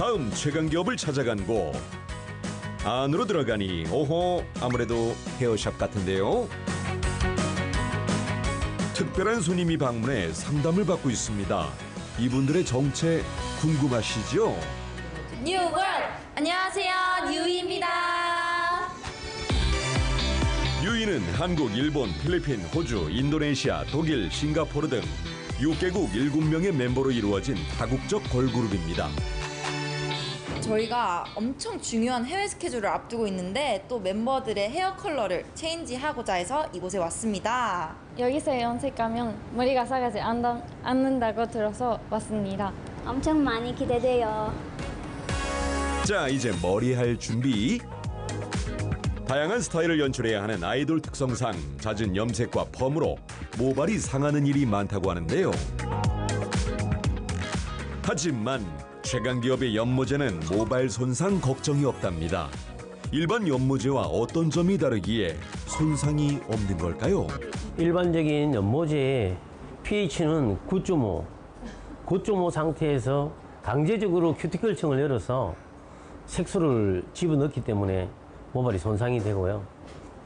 다음 최강 기업을 찾아간 곳 안으로 들어가니 오호 아무래도 헤어샵 같은데요 특별한 손님이 방문해 상담을 받고 있습니다 이분들의 정체 궁금하시죠? 뉴걸 안녕하세요 뉴입니다. 유이는 한국, 일본, 필리핀, 호주, 인도네시아, 독일, 싱가포르 등 6개국 7명의 멤버로 이루어진 다국적 걸그룹입니다. 저희가 엄청 중요한 해외 스케줄을 앞두고 있는데 또 멤버들의 헤어 컬러를 체인지하고자 해서 이곳에 왔습니다. 여기서 염색하면 머리가 싸가지 않다, 않는다고 들어서 왔습니다. 엄청 많이 기대돼요. 자, 이제 머리 할 준비. 다양한 스타일을 연출해야 하는 아이돌 특성상 잦은 염색과 펌으로 모발이 상하는 일이 많다고 하는데요. 하지만 최강기업의 연모제는 모발 손상 걱정이 없답니다. 일반 연모제와 어떤 점이 다르기에 손상이 없는 걸까요? 일반적인 연모제의 pH는 9.5, 9.5 상태에서 강제적으로 큐티클층을 열어서 색소를 집어넣기 때문에 모발이 손상이 되고요.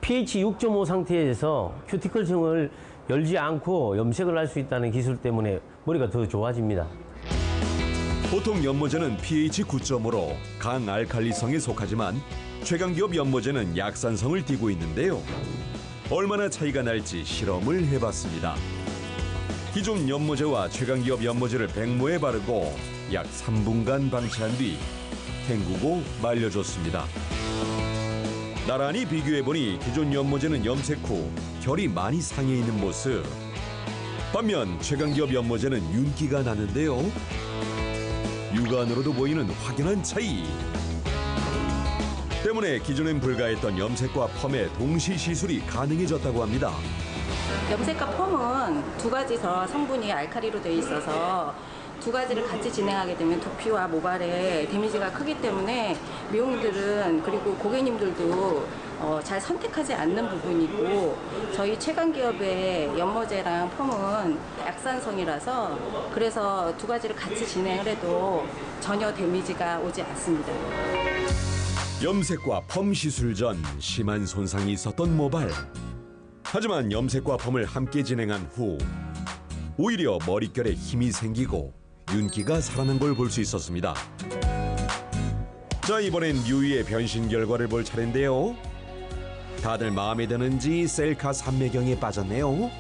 pH 6.5 상태에서 큐티클층을 열지 않고 염색을 할 수 있다는 기술 때문에 머리가 더 좋아집니다. 보통 연모제는 pH 9.5로 강 알칼리성에 속하지만 최강기업 연모제는 약산성을 띠고 있는데요. 얼마나 차이가 날지 실험을 해봤습니다. 기존 연모제와 최강기업 연모제를 백모에 바르고 약 3분간 방치한 뒤 헹구고 말려줬습니다. 나란히 비교해보니 기존 연모제는 염색 후 결이 많이 상해 있는 모습. 반면 최강기업 연모제는 윤기가 나는데요. 육안으로도 보이는 확연한 차이. 때문에 기존엔 불가했던 염색과 펌의 동시 시술이 가능해졌다고 합니다. 염색과 펌은 두 가지 더 성분이 알칼리로 되어 있어서 두 가지를 같이 진행하게 되면 두피와 모발에 데미지가 크기 때문에 미용인들은 그리고 고객님들도 어, 잘 선택하지 않는 부분이고 저희 최강 기업의 연모제랑 펌은 약산성이라서 그래서 두 가지를 같이 진행을 해도 전혀 데미지가 오지 않습니다. 염색과 펌 시술 전 심한 손상이 있었던 모발. 하지만 염색과 펌을 함께 진행한 후 오히려 머릿결에 힘이 생기고 윤기가 살아난 걸 볼 수 있었습니다. 자 이번엔 유이의 변신 결과를 볼 차례인데요. 다들 마음에 드는지 셀카 삼매경에 빠졌네요.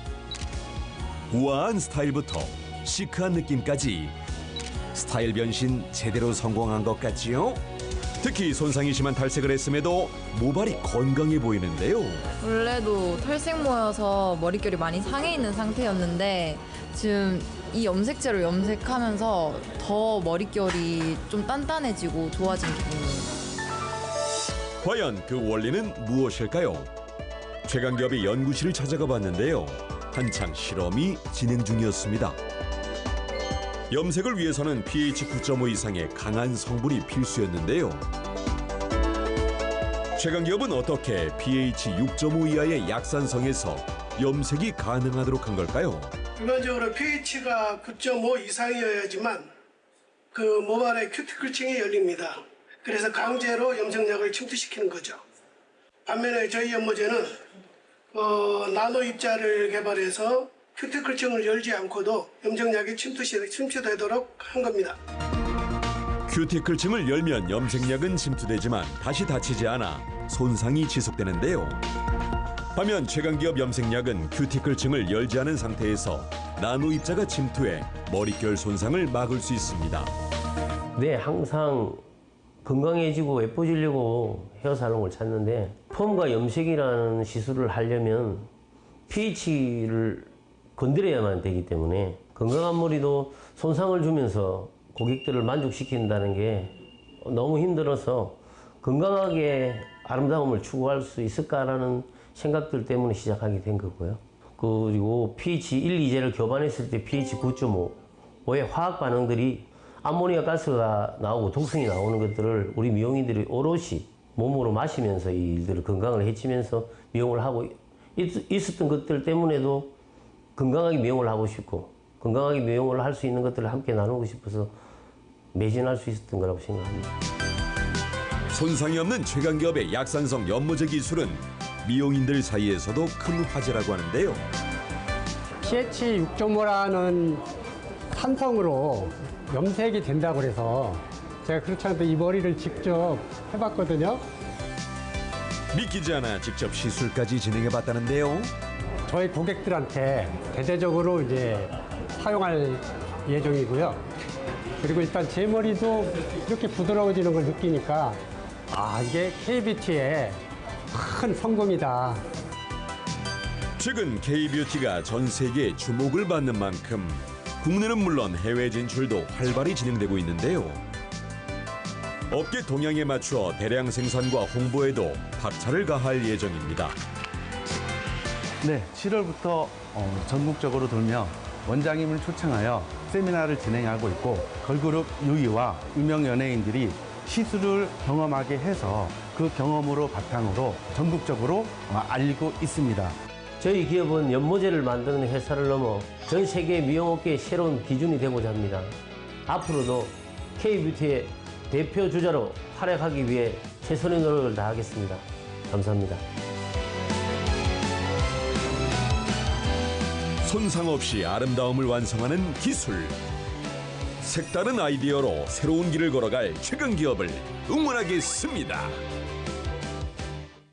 우아한 스타일부터 시크한 느낌까지 스타일 변신 제대로 성공한 것 같지요? 특히 손상이 심한 탈색을 했음에도 모발이 건강해 보이는데요. 원래도 탈색 모여서 머릿결이 많이 상해 있는 상태였는데 지금 이 염색제로 염색하면서 더 머릿결이 좀 단단해지고 좋아진 기분이에요. 과연 그 원리는 무엇일까요? 최강기업의 연구실을 찾아가 봤는데요. 한창 실험이 진행 중이었습니다. 염색을 위해서는 pH 9.5 이상의 강한 성분이 필수였는데요. 최강기업은 어떻게 pH 6.5 이하의 약산성에서 염색이 가능하도록 한 걸까요? 일반적으로 pH가 9.5 이상이어야지만 그 모발의 큐티클층이 열립니다. 그래서 강제로 염색약을 침투시키는 거죠. 반면에 저희 연모제는 어, 나노 입자를 개발해서 큐티클층을 열지 않고도 염색약이 침투시, 침투되도록 한 겁니다. 큐티클층을 열면 염색약은 침투되지만 다시 닫히지 않아 손상이 지속되는데요. 반면 최강기업 염색약은 큐티클층을 열지 않은 상태에서 나노 입자가 침투해 머릿결 손상을 막을 수 있습니다. 네, 항상 건강해지고 예뻐지려고 헤어살롱을 찾는데 펌과 염색이라는 시술을 하려면 pH를 건드려야만 되기 때문에 건강한 머리도 손상을 주면서 고객들을 만족시킨다는 게 너무 힘들어서 건강하게 아름다움을 추구할 수 있을까라는 생각들 때문에 시작하게 된 거고요. 그리고 pH 1, 2제를 교반했을 때 pH 9.5의 화학 반응들이 암모니아 가스가 나오고 독성이 나오는 것들을 우리 미용인들이 오롯이 몸으로 마시면서 이 일들을 건강을 해치면서 미용을 하고 있, 있었던 것들 때문에도 건강하게 미용을 하고 싶고 건강하게 미용을 할 수 있는 것들을 함께 나누고 싶어서 매진할 수 있었던 거라고 생각합니다. 손상이 없는 최강 기업의 약산성 연모제 기술은 미용인들 사이에서도 큰 화제라고 하는데요. pH 6.5라는 산성으로 염색이 된다고 그래서 제가 그렇지 않아도 이 머리를 직접 해봤거든요. 믿기지 않아 직접 시술까지 진행해봤다는데요. 저희 고객들한테 대대적으로 이제 사용할 예정이고요. 그리고 일단 제 머리도 이렇게 부드러워지는 걸 느끼니까 아 이게 KBT의 큰 성공이다. 최근 K-뷰티가 전 세계에 주목을 받는 만큼 국내는 물론 해외 진출도 활발히 진행되고 있는데요. 업계 동향에 맞추어 대량 생산과 홍보에도 박차를 가할 예정입니다. 네, 7월부터 어, 전국적으로 돌며 원장님을 초청하여 세미나를 진행하고 있고 걸그룹 유이와 유명 연예인들이 시술을 경험하게 해서 그 경험으로 바탕으로 전국적으로 어, 알리고 있습니다. 저희 기업은 연모제를 만드는 회사를 넘어 전 세계 미용업계의 새로운 기준이 되고자 합니다. 앞으로도 K뷰티의 대표 주자로 활약하기 위해 최선의 노력을 다하겠습니다. 감사합니다. 손상 없이 아름다움을 완성하는 기술. 색다른 아이디어로 새로운 길을 걸어갈 최근 기업을 응원하겠습니다.